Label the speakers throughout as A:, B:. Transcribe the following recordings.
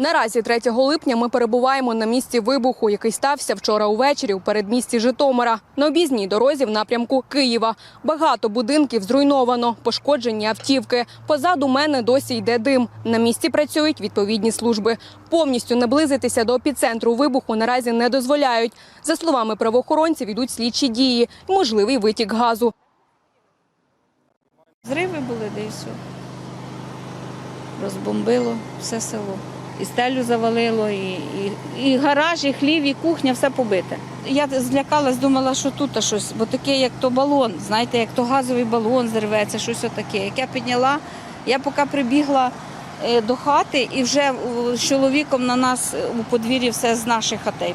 A: Наразі 3 липня ми перебуваємо на місці вибуху, який стався вчора увечері у передмісті Житомира. На об'їзній дорозі в напрямку Києва. Багато будинків зруйновано, пошкоджені автівки. Позаду мене досі йде дим. На місці працюють відповідні служби. Повністю наблизитися до епіцентру вибуху наразі не дозволяють. За словами правоохоронців, йдуть слідчі дії, і можливий витік газу.
B: Зриви були де і все. Розбомбило все село. І стелю завалило, і, і, і гараж, і хлів, і кухня, все побите. Я злякалась, думала, що тут щось, бо таке, як то балон, знаєте, як то газовий балон зірветься, щось отаке. Як я підняла, я поки прибігла е, до хати, і вже е, з чоловіком на нас е, у подвір'ї все з наших хатей,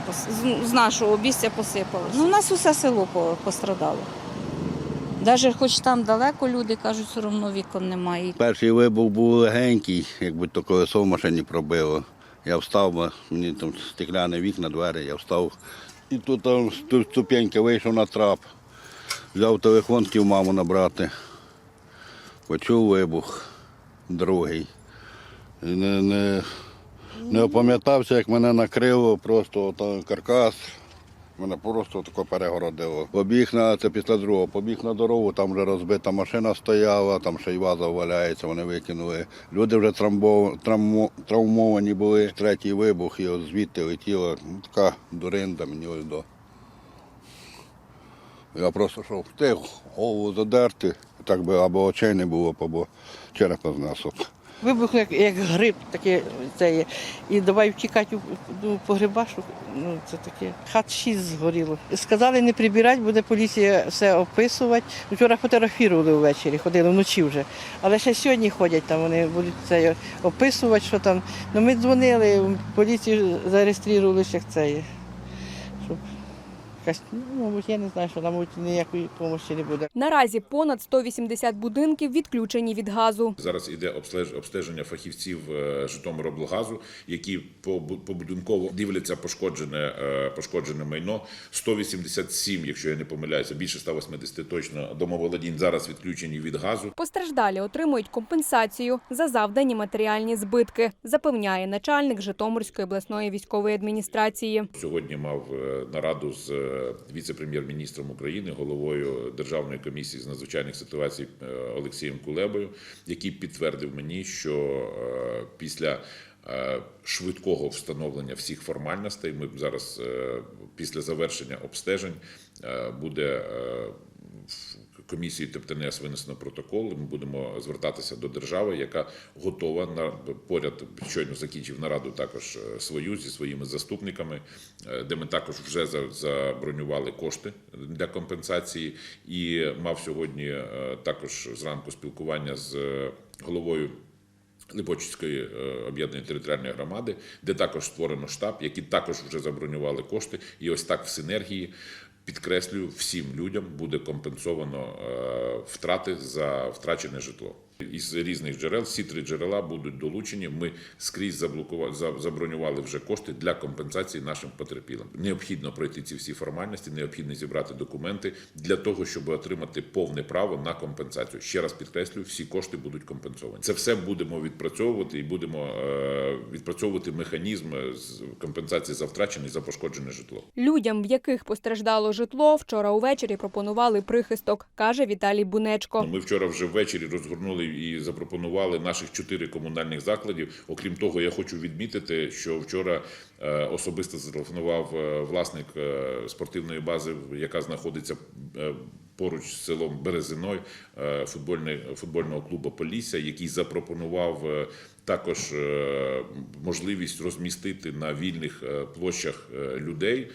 B: з- нашого обістя посипалося. Ну, у нас усе село пострадало. Навіть хоч там далеко люди кажуть, все одно вікон немає.
C: Перший вибух був легенький, якби то колесо в машині пробило. Я встав, мені там стекляні вікна, двері, я встав. І тут там сту- ступенька вийшов на трап. Взяв телефон, хотів маму набрати. Почув вибух, другий. Не, не, не опам'ятався, як мене накрило, просто ото каркас. Мене просто тако перегородило. Побіг на це після другого, побіг на дорогу, там вже розбита машина стояла, там ще й ваза валяється, вони викинули. Люди вже травмбов- травмо- травмовані були. Третій вибух, і от звідти летіла ну, така дуринда мені ось до. Я просто що встиг голову задерти, так би або очей не було, або черепа знесу.
D: Вибух як, як гриб, таке це є. І давай втікати у, у погреба, що ну, це таке. Хат шість згоріло. Сказали не прибирати, буде поліція все описувати. Вчора фотографували ввечері, ходили вночі вже. Але ще сьогодні ходять там, вони будуть це описувати, що там. Ну ми дзвонили, поліцію зареєстрували, як це є. Якась, ну, мабуть, я не знаю, що мабуть ніякої допомоги не буде.
A: Наразі понад 180 будинків відключені від газу.
E: Зараз іде обстеж- обстеження фахівців е, Житомироблгазу, які побу- побудинково дивляться пошкоджене, е, пошкоджене майно. 187, якщо я не помиляюся, більше 180 точно домоволодінь зараз відключені від газу.
A: Постраждалі отримують компенсацію за завдані матеріальні збитки, запевняє начальник Житомирської обласної військової адміністрації.
E: Сьогодні мав е, нараду з віце-прем'єр-міністром України, головою Державної комісії з надзвичайних ситуацій е, Олексієм Кулебою, який підтвердив мені, що е, після е, швидкого встановлення всіх формальностей ми зараз е, після завершення обстежень е, буде е, комісії ТПТНС винесено протокол. Ми будемо звертатися до держави, яка готова на поряд щойно закінчив нараду також е, свою зі своїми заступниками, е, де ми також вже за- забронювали кошти для компенсації. І мав сьогодні е, також зранку спілкування з головою. Липочицької об'єднаної територіальної громади, де також створено штаб, які також вже забронювали кошти, і ось так в синергії. Підкреслюю, всім людям буде компенсовано е, втрати за втрачене житло. Із різних джерел всі три джерела будуть долучені. Ми скрізь заблокували забронювали вже кошти для компенсації нашим потерпілим. Необхідно пройти ці всі формальності, необхідно зібрати документи для того, щоб отримати повне право на компенсацію. Ще раз підкреслюю, всі кошти будуть компенсовані. Це все будемо відпрацьовувати і будемо е, відпрацьовувати механізм з компенсації за втрачене і за пошкоджене житло.
A: Людям, в яких постраждало житло, вчора увечері пропонували прихисток, каже Віталій Бунечко.
E: Ми вчора вже ввечері розгорнули і запропонували наших чотири комунальних закладів. Окрім того, я хочу відмітити, що вчора е, особисто зателефонував е, власник е, спортивної бази, яка знаходиться поруч з селом Березиной, е, футбольного клубу Полісся, який запропонував. Також можливість розмістити на вільних площах людей.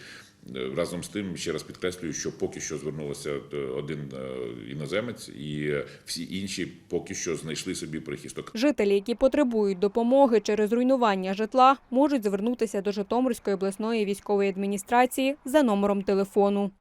E: Е, Разом з тим, ще раз підкреслюю, що поки що звернулося е, один е, іноземець, і всі інші поки що знайшли собі прихисток.
A: Жителі, які потребують допомоги через руйнування житла, можуть звернутися до Житомирської обласної військової адміністрації за номером телефону.